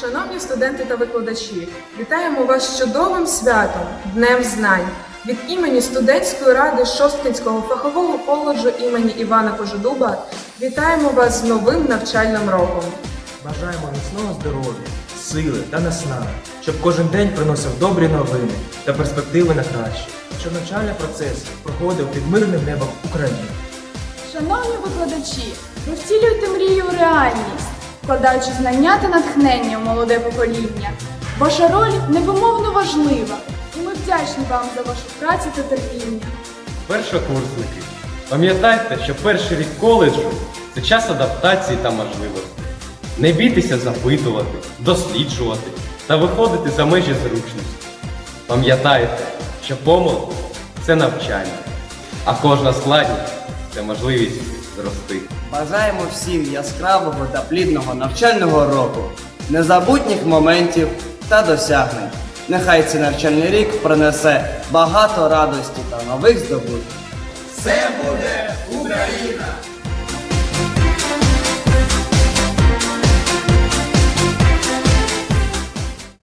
Шановні студенти та викладачі, вітаємо вас з чудовим святом Днем Знань. Від імені студентської ради Шосткинського фахового коледжу імені Івана Кожедуба вітаємо вас з новим навчальним роком. Бажаємо міцного здоров'я, сили та наснаги, щоб кожен день приносив добрі новини та перспективи на краще, щоб навчальний процес проходив під мирним небом України. Шановні викладачі, ви втілюєте мрію у реальність, вкладаючи знання та натхнення в молоде покоління. Ваша роль непомовно важлива, і ми вдячні вам за вашу працю та терпіння. Першокурсники, пам'ятайте, що перший рік коледжу це час адаптації та можливостей. Не бійтеся запитувати, досліджувати та виходити за межі зручності. Пам'ятайте, що помилка це навчання, а кожна складність це можливість зрости. Бажаємо всім яскравого та плідного навчального року, незабутніх моментів та досягнень. Нехай цей навчальний рік принесе багато радості та нових здобутків. Все буде!